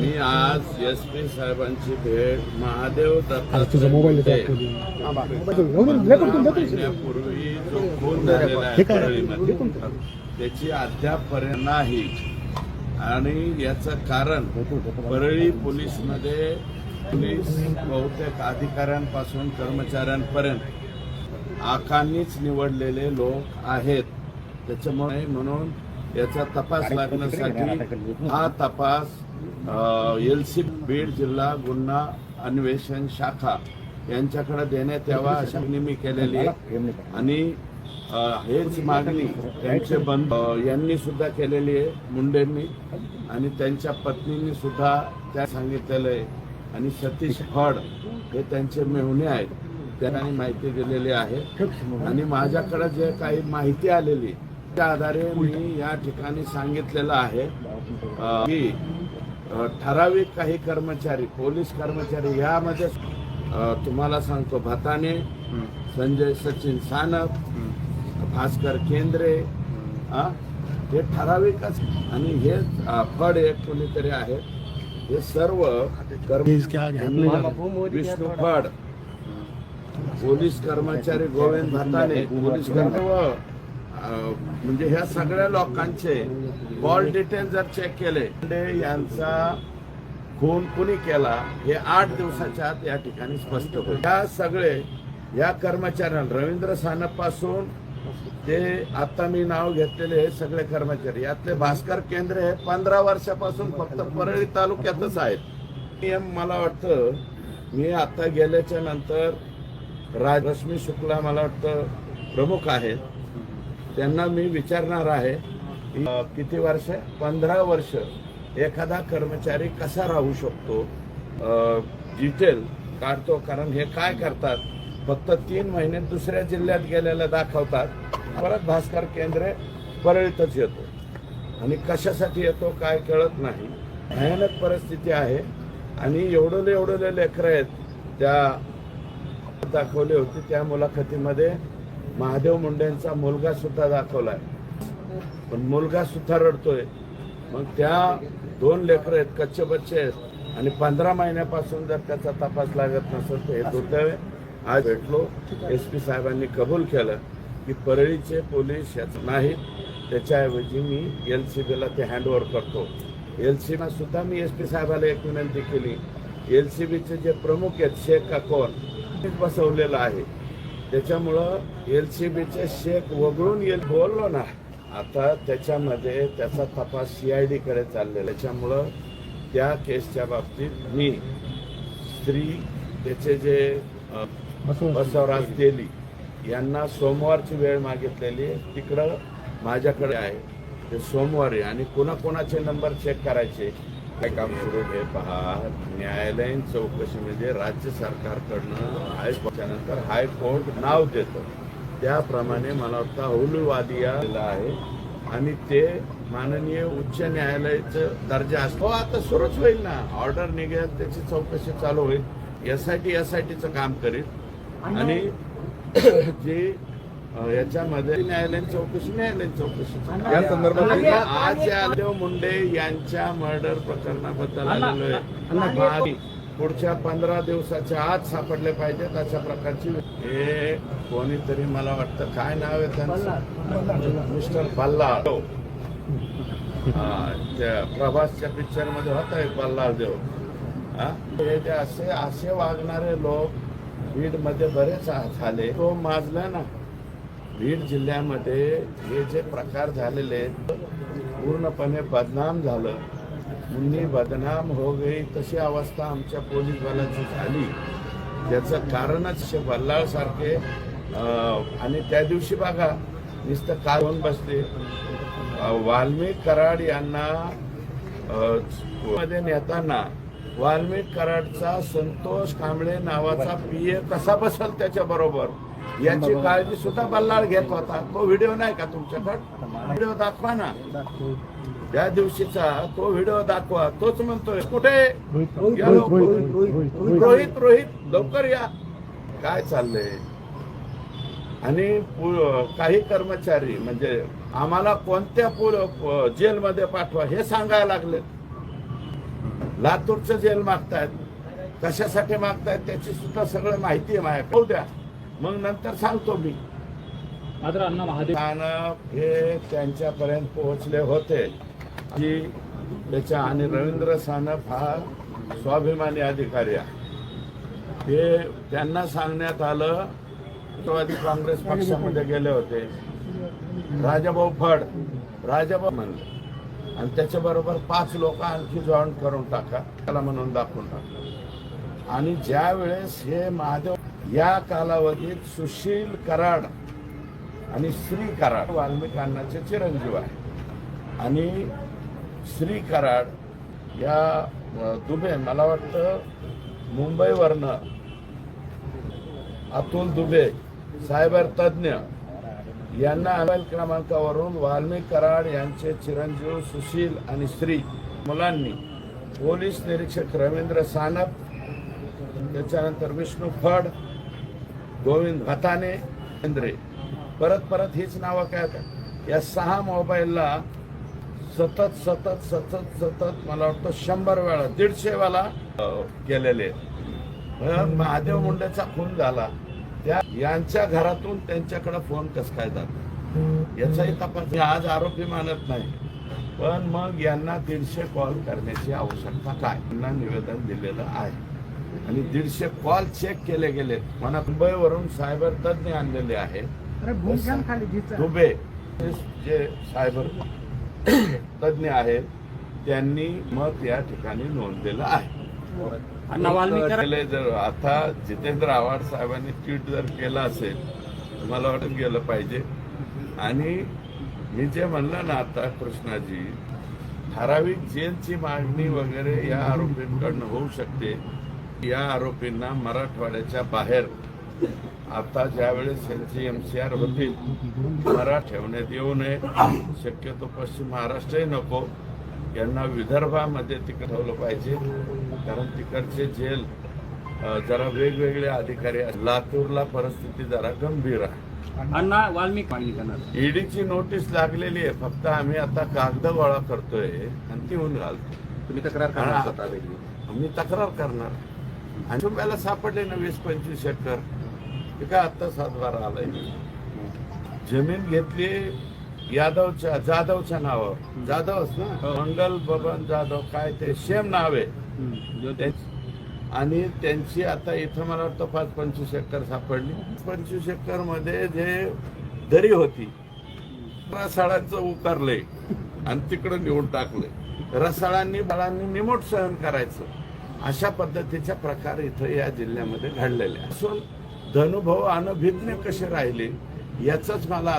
मी आज S P साहेबांची भेट महादेव आता तुझा मोबाईल दत्तात्रय देतो मुंडे घेऊन रेकॉर्ड करून देतो महिन्यापूर्वी जो खून झालेला आहे? परळीमध्ये, त्याची अद्यापपर्यंत नाही. आणि याचं कारण परळी पोलीसमध्ये पोलीस बहुतेक अधिकाऱ्यांपासून कर्मचाऱ्यांपर्यंत आकांनीच निवडलेले लोक आहेत. त्याच्यामुळे म्हणून याचा तपास लागण्यासाठी हा तपास एल सी बीड जिल्हा गुन्हा अन्वेषण शाखा यांच्याकडे देण्यात यावा अशी नेहमी केलेली आहे. आणि हेच मागणी त्यांचे अ, यांनी सुद्धा केलेली आहे मुंडेंनी. आणि त्यांच्या पत्नींनी सुद्धा त्या सांगितलेलं आहे. आणि सतीश फड हे त्यांचे मेहुणे आहेत. त्यांनी माहिती दिलेली आहे. आणि माझ्याकडे जे काही माहिती आलेली त्या आधारे मी या ठिकाणी सांगितलेलं आहे की ठराविक काही कर्मचारी पोलीस कर्मचारी यामध्ये तुम्हाला सांगतो भताने संजय सचिन सानप भास्कर केंद्रे हा, हे ठराविकच आणि हे फड एक कोणीतरी आहे. हे सर्व विष्णू फड. पोलीस कर्मचारी गोविंद भताने पोलीस कर्मचारी म्हणजे ह्या सगळ्या लोकांचे कॉल डिटेल जर चेक केले यांचा खून कुणी केला हे आठ दिवसाच्या आत या ठिकाणी स्पष्ट होईल. या सगळे या कर्मचाऱ्यांना रवींद्र सानपपासून ते आता मी नाव घेतलेले हे सगळे कर्मचारी यातले भास्कर केंद्र हे पंधरा वर्षापासून फक्त परळी तालुक्यातच आहेत. नियम मला वाटतं मी आता गेल्याच्यानंतर राज रश्मी शुक्ला मला वाटतं प्रमुख आहेत. त्यांना मी विचारणार आहे की, किती वर्ष? पंधरा वर्ष एखादा कर्मचारी कसा राहू शकतो? डिटेल काढतो. कारण हे काय करतात? फक्त तीन महिने दुसऱ्या जिल्ह्यात गेलेलं दाखवतात. परत भास्कर केंद्र परळीतच येतो. आणि कशासाठी येतो काय कळत नाही. भयानक परिस्थिती आहे. आणि एवढले एवढले लेकरं आहेत त्या दाखवली होती त्या मुलाखतीमध्ये महादेव मुंडेंचा मुलगा सुद्धा दाखवलाय. पण मुलगा सुद्धा रडतोय. मग त्या दोन लेकरं आहेत कच्चे बच्चे आहेत. आणि पंधरा महिन्यापासून जर त्याचा तपास लागत नसेल तर हे दुर्दैव आज भेटलो एस पी साहेबांनी कबूल केलं की परळीचे पोलीस याच नाहीत. त्याच्याऐवजी मी एल सी बीला ते हँडओव्हर करतो. एल सी सुद्धा मी एस पी साहेबाला एक विनंती केली. एल सी बीचे जे प्रमुख आहेत शेख का बसवलेलं आहे. त्याच्यामुळं एल सी बीचे शेख वगळून येईल बोललो ना. आता त्याच्यामध्ये त्याचा तपास सी आय डीकडे चाललेला त्याच्यामुळं त्या केसच्या बाबतीत मी स्त्री त्याचे जे बसवराज तेली यांना सोमवारची वेळ मागितलेली आहे. तिकडं माझ्याकडे आहे. ते सोमवारी आणि कोणाकोणाचे नंबर चेक करायचे काय काम सुरू हे पहा. न्यायालयीन चौकशीमध्ये राज्य सरकारकडनं हायकोर्टानंतर हायकोर्ट नाव देतं. त्याप्रमाणे मला वाटतं अहलुवादिया आहे. आणि ते माननीय उच्च न्यायालयाचं दर्जा असतो हो आता सुरूच होईल ना. ऑर्डर निघेल त्याची चौकशी चालू होईल. S I T S I टीचं काम करील. आणि जे याच्यामध्ये न्यायालयीन चौकशी न्यायालयीन चौकशी. या संदर्भात आज या देव मुंडे यांच्या मर्डर प्रकरणाबद्दल आलेलो आहे. पुढच्या पंधरा दिवसाच्या आत सापडले पाहिजेत अशा प्रकारची हे कोणीतरी मला वाटतं काय नाव आहे त्यांचं? मिस्टर हा, त्या प्रभासच्या पिक्चरमध्ये होता एक बल्लाळ देव. हा? हे जे असे असे वागणारे लोक बीडमध्ये बरेच झाले. तो माजला ना. बीड जिल्ह्यामध्ये हे जे प्रकार झालेले आहेत, पूर्णपणे बदनाम झालं. मुन्नी बदनाम हो गई तशी अवस्था आमच्या पोलीस बलाची झाली. त्याचं कारणच बल्लाळ सारखे आणि त्या दिवशी बघा नुसतं काय होऊन बसते वाल्मिक कराड यांना मध्ये नेताना वाल्मिक कराडचा संतोष कांबळे नावाचा पी ए कसा बसल त्याच्या बरोबर? याची काळजी सुद्धा बल्लाळ घेत होता. तो व्हिडिओ नाही का तुमच्याकडे? व्हिडिओ दाखवा ना. त्या दिवशीचा तो व्हिडिओ दाखवा. तोच म्हणतोय कुठे? रोहित रोहित लवकर या. काय चाललंय? आणि काही कर्मचारी म्हणजे आम्हाला कोणत्या जेलमध्ये पाठवा हे सांगायला लागले लातूरचं जेल मागतायत. कशासाठी मागतायत त्याची सुद्धा सगळं माहिती आहे माझ्या द्या. मग नंतर सांगतो मी. मात्र अण्णा महादेव. हे त्यांच्यापर्यंत पोहोचले होते. की त्याच्या आणि रवींद्र सानप हा स्वाभिमानी अधिकारी आहे. ते त्यांना सांगण्यात आलं राष्ट्रवादी काँग्रेस पक्षामध्ये गेले होते. राजाभाऊ फड राजाभाऊ म्हणले. आणि त्याच्याबरोबर पाच लोक आणखी जॉईन करून टाका. त्याला म्हणून दाखवून टाका. आणि ज्या वेळेस हे महादेव या कालावधीत सुशील कराड आणि श्री कराड वाल्मिकांनाचे चिरंजीव आहे आणि श्री कराड या दुबे मला वाटतं मुंबईवरनं अतुल दुबे सायबर तज्ज्ञ यांना मोबाईल क्रमांकावरून वाल्मिक कराड यांचे चिरंजीव सुशील आणि श्री मुलांनी पोलीस निरीक्षक रवींद्र सानप त्याच्यानंतर विष्णू फड गोविंद भताने केंद्रे. परत परत हीच नावं काय आहेत? या सहा मोबाईलला सतत सतत सतत सतत मला वाटतं शंभर वेळा दीडशे वेळा केलेले आहेत. महादेव मुंडेचा खून झाला. त्या यांच्या घरातून त्यांच्याकडे फोन कस काय जातो? याचाही तपास. आज आरोपी मानत नाही. पण मग यांना दीडशे कॉल करण्याची आवश्यकता काय? यांना निवेदन दिलेलं आहे. आणि दीडशे कॉल चेक केले गेलेत मला मुंबईवरून सायबर तज्ज्ञ आणलेले आहेत. दुबे जे सायबर तज्ज्ञ आहेत त्यांनी मत या ठिकाणी नोंदलेलं आहे. जर आता जितेंद्र आव्हाड साहेबांनी ट्विट जर केलं असेल तर मला वाटत गेलं पाहिजे. आणि मी जे म्हणलं ना आता कृष्णाजी ठराविक जेलची मागणी वगैरे या आरोपींकडनं होऊ शकते. या आरोपींना मराठवाड्याच्या बाहेर. आता ज्यावेळेस त्यांची एम सी आर होतील मरा ठेवण्यात येऊ नये. शक्यतो पश्चिम महाराष्ट्रही नको. यांना विदर्भामध्ये तिकडे ठेवलं पाहिजे. कारण तिकडचे जेल जरा वेगवेगळे अधिकारी. लातूरला परिस्थिती जरा गंभीर आहे. ईडीची नोटीस लागलेली आहे. फक्त आम्ही आता कागद गोळा करतोय आणि ती होऊन घालतो. तुम्ही तक्रार करणार मी तक्रार करणार. आणि तुम्हाला सापडले ना वीस पंचवीस एकर. ते काय आत्ता सातबारा आलाय. जमीन घेतली यादवच्या जाधवच्या नावावर. जाधवच ना? हो. मंगल बबन जाधव काय ते सेम नाव आहे. आणि त्यांची आता इथं मला वाटतं पाच पंचवीस एकर सापडली. पंचवीस एकरमध्ये जे दरी होती रसाळांचं उकारलंय आणि तिकडं नेऊन टाकलंय. रसाळांनी बाळांनी निमोट सहन करायचं. अशा पद्धतीच्या प्रकार इथं या जिल्ह्यामध्ये घडलेले आहे. असून धनुभाऊ अनभिज्ञ कसे राहिले याचंच मला